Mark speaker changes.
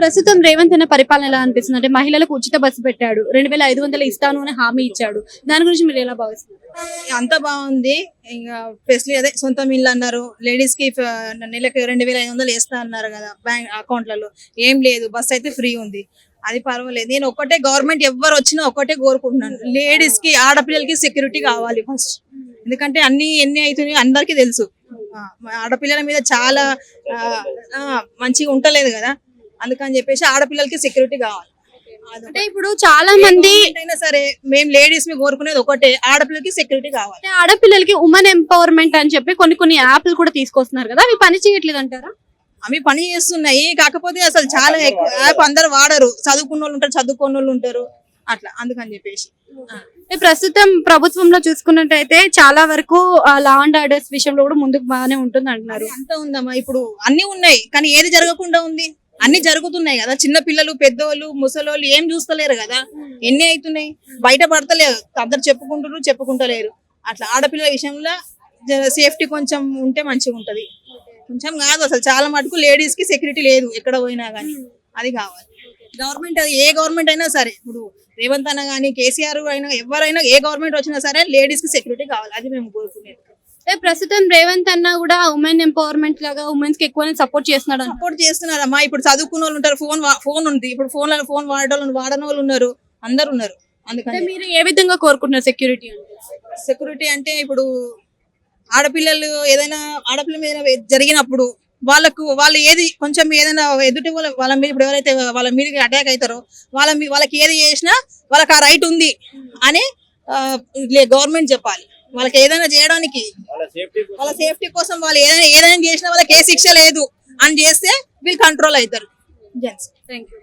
Speaker 1: ప్రస్తుతం రేవంత్ అన్న పరిపాలన ఎలా అనిపిస్తుంది? అంటే మహిళలకు ఉచిత బస్సు పెట్టాడు రెండు వేల ఐదు వందలు ఇస్తాను అని హామీ ఇచ్చాడు. దాని గురించి మీరు ఎలా భావిస్తున్నారు?
Speaker 2: అంత బాగుంది. ఇంకా ఫెసిలిటీ అదే సొంతం ఇల్లు అన్నారు. లేడీస్కి నెలకు రెండు వేల ఐదు వందలు వేస్తా అన్నారు కదా బ్యాంక్ అకౌంట్లలో. ఏం లేదు బస్సు అయితే ఫ్రీ ఉంది. అది పర్వాలేదు. నేను ఒక్కటే గవర్నమెంట్ ఎవరు వచ్చినా ఒకటే కోరుకుంటున్నాను. లేడీస్కి ఆడపిల్లలకి సెక్యూరిటీ కావాలి ఫస్ట్ ఎందుకంటే అన్ని ఎన్ని అవుతున్నాయో అందరికీ తెలుసు. ఆడపిల్లల మీద చాలా మంచిగా ఉంటలేదు కదా. అందుకని చెప్పేసి ఆడపిల్లలకి సెక్యూరిటీ కావాలి.
Speaker 1: అంటే ఇప్పుడు చాలా మంది
Speaker 2: అయినా సరే మేము లేడీస్ మీ కోరుకునేది ఒకటే ఆడపిల్లలకి సెక్యూరిటీ కావాలి.
Speaker 1: ఆడపిల్లలకి ఉమెన్ ఎంపవర్మెంట్ అని చెప్పి కొన్ని కొన్ని యాప్లు కూడా తీసుకొస్తున్నారు కదా అవి పని చేయట్లేదు అంటారా
Speaker 2: అవి పని చేస్తున్నాయి కాకపోతే అసలు చాలా ఎక్కువ యాప్ అందరు వాడరు. చదువుకున్న వాళ్ళు ఉంటారు చదువుకున్న వాళ్ళు ఉంటారు. అట్లా అందుకని చెప్పేసి.
Speaker 1: ప్రస్తుతం ప్రభుత్వంలో చూసుకున్నట్టయితే చాలా వరకు లా అండ్ ఆర్డర్స్ విషయంలో కూడా ముందుకు బాగానే ఉంటుంది అంటున్నారు
Speaker 2: అంతా ఉందమ్మా ఇప్పుడు అన్ని ఉన్నాయి కానీ ఏది జరగకుండా ఉంది. అన్ని జరుగుతున్నాయి కదా. చిన్న పిల్లలు పెద్దోళ్ళు ముసలోళ్ళు ఏం చూస్తలేరు కదా. ఎన్ని అవుతున్నాయి? బయట పడతలేరు. అందరు చెప్పుకుంటారు చెప్పుకుంటలేరు. అట్లా ఆడపిల్లల విషయంలో సేఫ్టీ కొంచెం ఉంటే మంచిగా ఉంటది. కొంచెం కాదు అసలు చాలా మటుకు లేడీస్కి సెక్యూరిటీ లేదు. ఎక్కడ పోయినా కానీ అది కావాలి. గవర్నమెంట్ ఏ గవర్నమెంట్ అయినా సరే ఇప్పుడు రేవంత్ అన్న కానీ కేసీఆర్ అయినా ఎవరైనా ఏ గవర్నమెంట్ వచ్చినా సరే లేడీస్కి సెక్యూరిటీ కావాలి అది మేము కోరుకునేది.
Speaker 1: ప్రస్తుతం రేవంత్ అన్న కూడా ఉమెన్ ఎంపవర్మెంట్ లాగా ఉమెన్స్కి ఎక్కువ సపోర్ట్ చేస్తున్నాడు.
Speaker 2: సపోర్ట్ చేస్తున్నారమ్మా ఇప్పుడు చదువుకున్న వాళ్ళు ఉంటారు ఫోన్ ఫోన్ ఉంది ఇప్పుడు ఫోన్ ఫోన్ వాడడం వాడని వాళ్ళు ఉన్నారు అందరు ఉన్నారు అందుకని.
Speaker 1: మీరు ఏ విధంగా కోరుకుంటున్నారు సెక్యూరిటీ
Speaker 2: సెక్యూరిటీ అంటే ఇప్పుడు ఆడపిల్లలు ఏదైనా ఆడపిల్ల మీద జరిగినప్పుడు వాళ్ళకు వాళ్ళు ఏది కొంచెం ఏదైనా ఎదుటి వాళ్ళ వాళ్ళ మీద ఇప్పుడు ఎవరైతే వాళ్ళ మీదకి అటాక్ అవుతారో వాళ్ళ మీ- వాళ్ళకి ఏది చేసినా వాళ్ళకి ఆ రైట్ ఉంది అని గవర్నమెంట్ చెప్పాలి. వాళ్ళకి ఏదైనా చేయడానికి వాళ్ళ సేఫ్టీ కోసం. వాళ్ళు ఏదైనా ఏదైనా చేసినా వాళ్ళకి ఏ శిక్ష లేదు అని చేస్తే వీళ్ళు కంట్రోల్ అవుతారు. Gents
Speaker 1: thank you